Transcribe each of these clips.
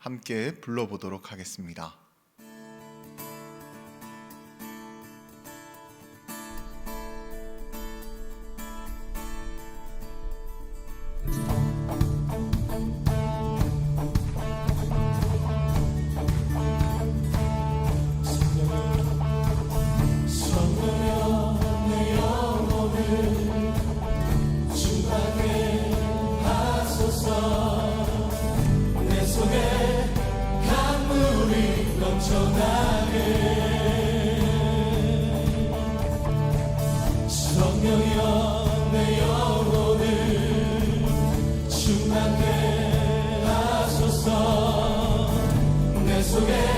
함께 불러보도록 하겠습니다. 성령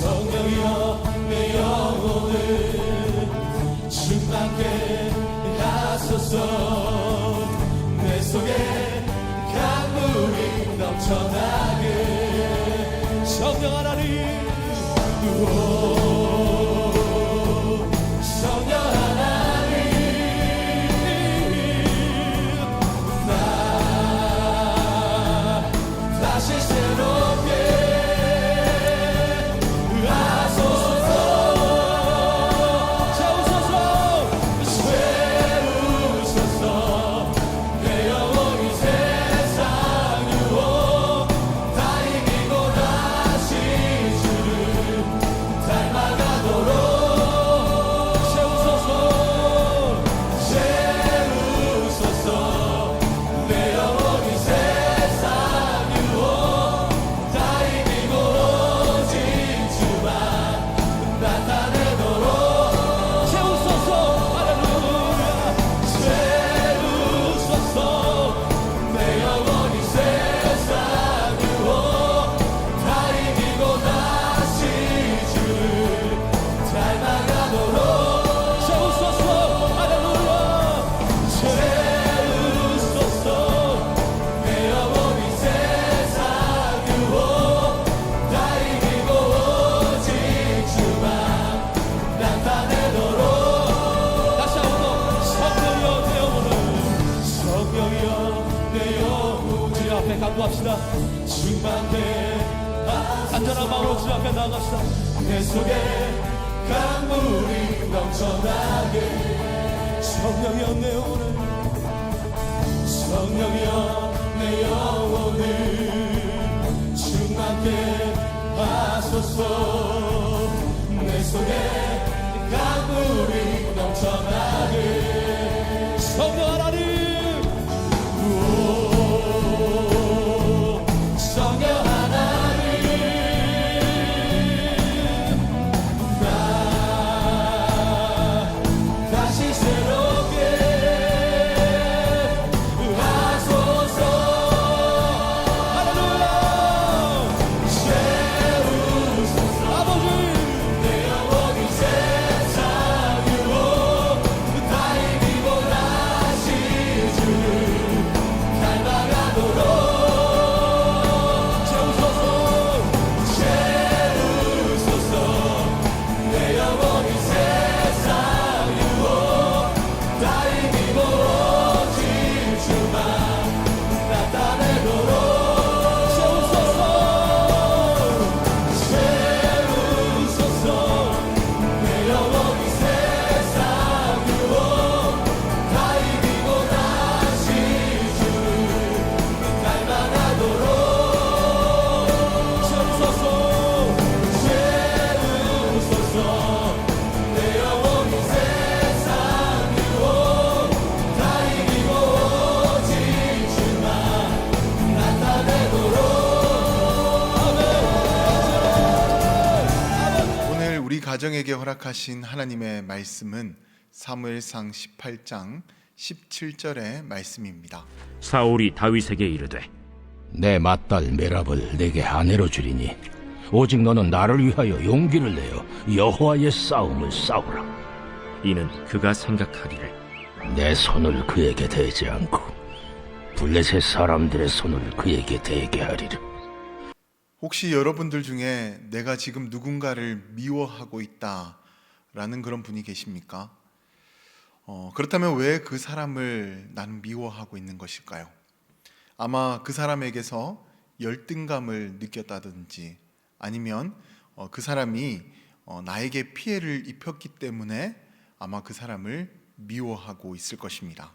성령여 내 영혼을 충만케 하소서 내 속에 강물이 넘쳐나게. 성령 하나님 안전한 마음으로 주 앞에 나갑시다. 내 속에 강물이 넘쳐나게. 성령이여 내 영혼을 성령이여 내 영혼을 충만케 하소서. 내 속에 강물이 넘쳐나는 성령 하나님 가정에게 허락하신 하나님의 말씀은 사무엘상 18장 17절의 말씀입니다. 사울이 다윗에게 이르되 내 맏딸 메랍을 내게 아내로 주리니 오직 너는 나를 위하여 용기를 내어 여호와의 싸움을 싸우라. 이는 그가 생각하기를. 내 손을 그에게 대지 않고 블레셋 사람들의 손을 그에게 대게 하리라 혹시 여러분들 중에 내가 지금 누군가를 미워하고 있다라는 그런 분이 계십니까? 어, 그렇다면 왜 그 사람을 나는 미워하고 있는 것일까요? 아마 그 사람에게서 열등감을 느꼈다든지 아니면 어, 그 사람이 어, 나에게 피해를 입혔기 때문에 아마 그 사람을 미워하고 있을 것입니다.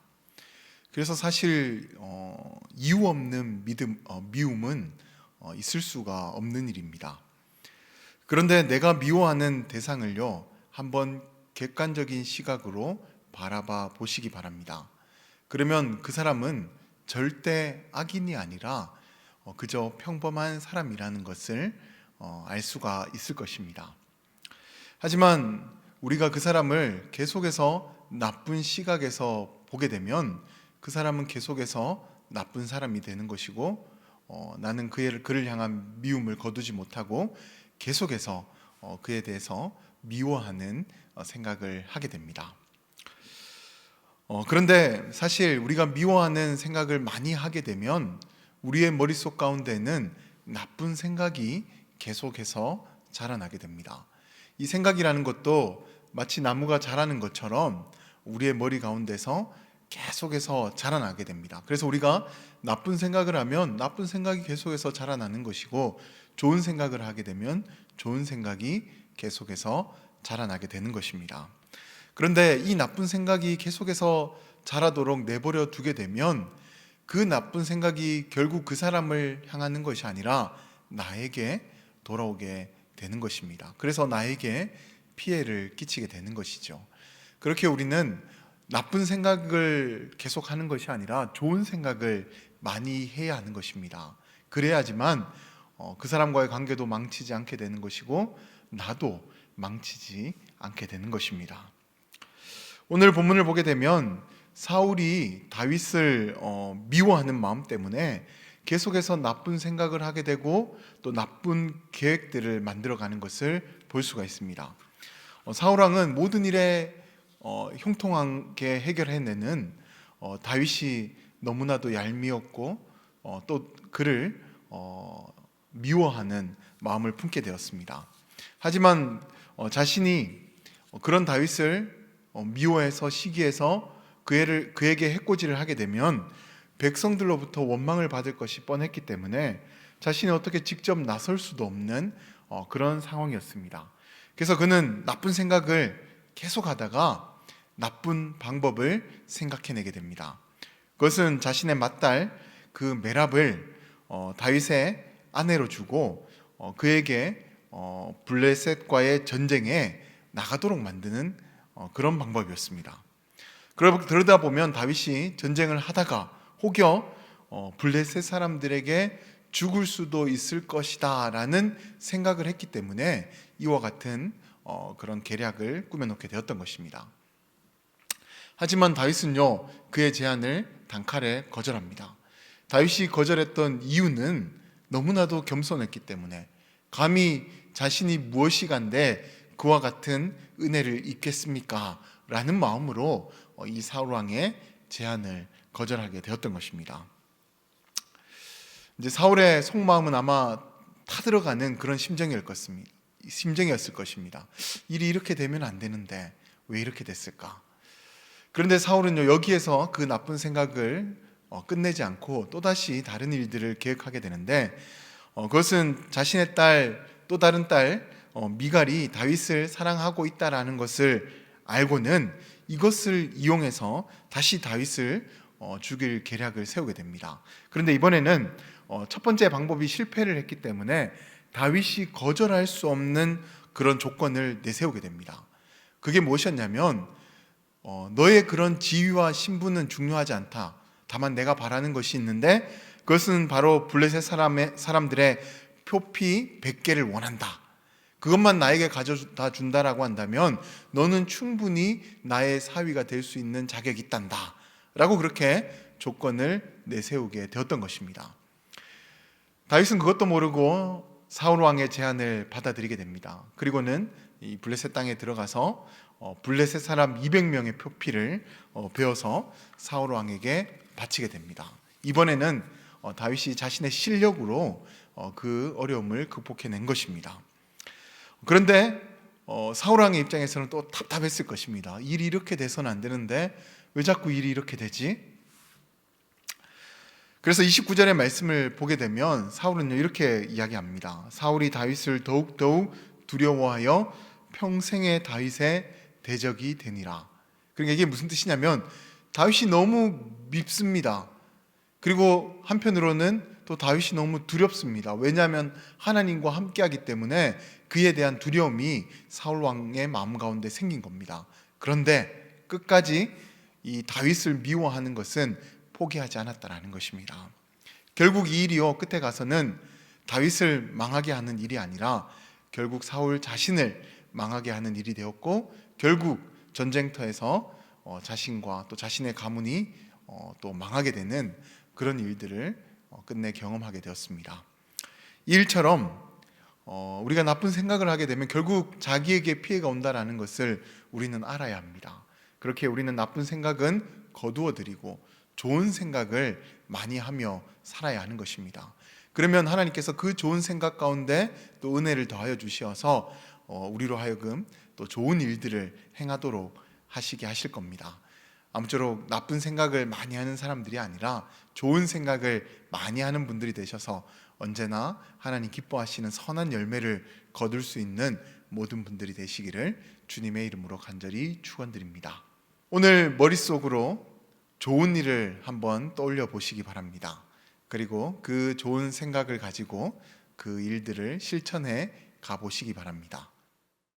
그래서 사실 어, 이유 없는 믿음, 어, 미움은 어, 있을 수가 없는 일입니다. 그런데 내가 미워하는 대상을요, 한번 객관적인 시각으로 바라봐 보시기 바랍니다. 그러면 그 사람은 절대 악인이 아니라 어, 그저 평범한 사람이라는 것을 어, 알 수가 있을 것입니다. 하지만 우리가 그 사람을 계속해서 나쁜 시각에서 보게 되면 그 사람은 계속해서 나쁜 사람이 되는 것이고 어, 나는 그를 그를 향한 미움을 거두지 못하고 계속해서 어, 그에 대해서 미워하는 어, 생각을 하게 됩니다. 어, 그런데 사실 우리가 미워하는 생각을 많이 하게 되면 우리의 머릿속 가운데는 나쁜 생각이 계속해서 자라나게 됩니다. 이 생각이라는 것도 마치 나무가 자라는 것처럼 우리의 머리 가운데서 계속해서 자라나게 됩니다. 그래서 우리가 나쁜 생각을 하면 나쁜 생각이 계속해서 자라나는 것이고 좋은 생각을 하게 되면 좋은 생각이 계속해서 자라나게 되는 것입니다. 그런데 이 나쁜 생각이 계속해서 자라도록 내버려 두게 되면 그 나쁜 생각이 결국 그 사람을 향하는 것이 아니라 나에게 돌아오게 되는 것입니다. 그래서 나에게 피해를 끼치게 되는 것이죠. 그렇게 우리는 나쁜 생각을 계속 하는 것이 아니라 좋은 생각을 많이 해야 하는 것입니다. 그래야지만 어, 그 사람과의 관계도 망치지 않게 되는 것이고 나도 망치지 않게 되는 것입니다. 오늘 본문을 보게 되면 사울이 다윗을 어, 미워하는 마음 때문에 계속해서 나쁜 생각을 하게 되고 또 나쁜 계획들을 만들어가는 것을 볼 수가 있습니다. 어, 사울 왕은 모든 일에 어, 형통하게 해결해내는 어, 다윗이 너무나도 얄미웠고 어, 또 그를 어, 미워하는 마음을 품게 되었습니다. 하지만 어, 자신이 어, 그런 다윗을 어, 미워해서 시기해서 그 애를, 그에게 해코지를 하게 되면 백성들로부터 원망을 받을 것이 뻔했기 때문에 자신이 어떻게 직접 나설 수도 없는 어, 그런 상황이었습니다. 그래서 그는 나쁜 생각을 계속하다가 나쁜 방법을 생각해내게 됩니다. 그것은 자신의 맏딸 그 메랍을 어, 다윗의 아내로 주고 어, 그에게 어, 블레셋과의 전쟁에 나가도록 만드는 어, 그런 방법이었습니다. 그러- 그러다 보면 다윗이 전쟁을 하다가 혹여 어, 블레셋 사람들에게 죽을 수도 있을 것이다라는 생각을 했기 때문에 이와 같은 어, 그런 계략을 꾸며놓게 되었던 것입니다. 하지만 다윗은요 그의 제안을 단칼에 거절합니다. 다윗이 거절했던 이유는 너무나도 겸손했기 때문에 감히 자신이 무엇이 간데 그와 같은 은혜를 입겠습니까? 라는 마음으로 어, 이 사울 왕의 제안을 거절하게 되었던 것입니다. 이제 사울의 속마음은 아마 타들어가는 그런 심정일 것입니다. 심정이었을 것입니다. 일이 이렇게 되면 안 되는데 왜 이렇게 됐을까? 그런데 사울은요 여기에서 그 나쁜 생각을 어, 끝내지 않고 또 다시 다른 일들을 계획하게 되는데 어, 그것은 자신의 딸 또 다른 딸 어, 미갈이 다윗을 사랑하고 있다라는 것을 알고는 이것을 이용해서 다시 다윗을 어, 죽일 계략을 세우게 됩니다. 그런데 이번에는 어, 첫 번째 방법이 실패를 했기 때문에 다윗이 거절할 수 없는 그런 조건을 내세우게 됩니다. 그게 무엇이었냐면 어, 너의 그런 지위와 신분은 중요하지 않다. 다만 내가 바라는 것이 있는데 그것은 바로 블레셋 사람의 사람들의 표피 100개를 원한다. 그것만 나에게 가져다 준다라고 한다면 너는 충분히 나의 사위가 될 수 있는 자격이 있단다. 라고 그렇게 조건을 내세우게 되었던 것입니다. 다윗은 그것도 모르고 사울 왕의 제안을 받아들이게 됩니다. 그리고는 이 블레셋 땅에 들어가서 어, 블레셋 사람 200명의 표피를 어, 베어서 사울 왕에게 바치게 됩니다. 이번에는 어, 다윗이 자신의 실력으로 어, 그 어려움을 극복해낸 것입니다. 그런데 어, 사울 왕의 입장에서는 또 답답했을 것입니다. 일이 이렇게 돼서는 안 되는데 왜 자꾸 일이 이렇게 되지? 그래서 29절의 말씀을 보게 되면 사울은요 이렇게 이야기합니다. 사울이 다윗을 더욱 더욱 두려워하여 평생의 다윗의 대적이 되니라. 그러니까 이게 무슨 뜻이냐면 다윗이 너무 밉습니다. 그리고 한편으로는 또 다윗이 너무 두렵습니다. 왜냐하면 하나님과 함께하기 때문에 그에 대한 두려움이 사울 왕의 마음 가운데 생긴 겁니다. 그런데 끝까지 이 다윗을 미워하는 것은 포기하지 않았다라는 것입니다. 결국 이 일이요 끝에 가서는 다윗을 망하게 하는 일이 아니라 결국 사울 자신을 망하게 하는 일이 되었고 결국 전쟁터에서 어, 자신과 또 자신의 가문이 어, 또 망하게 되는 그런 일들을 어, 끝내 경험하게 되었습니다. 이 일처럼 어, 우리가 나쁜 생각을 하게 되면 결국 자기에게 피해가 온다라는 것을 우리는 알아야 합니다. 그렇게 우리는 나쁜 생각은 거두어 드리고 좋은 생각을 많이 하며 살아야 하는 것입니다. 그러면 하나님께서 그 좋은 생각 가운데 또 은혜를 더하여 주시어서 어, 우리로 하여금 또 좋은 일들을 행하도록 하시게 하실 겁니다. 아무쪼록 나쁜 생각을 많이 하는 사람들이 아니라 좋은 생각을 많이 하는 분들이 되셔서 언제나 하나님 기뻐하시는 선한 열매를 거둘 수 있는 모든 분들이 되시기를 주님의 이름으로 간절히 축원드립니다. 오늘 머릿속으로 좋은 일을 한번 떠올려 보시기 바랍니다. 그리고 그 좋은 생각을 가지고 그 일들을 실천해 가 보시기 바랍니다.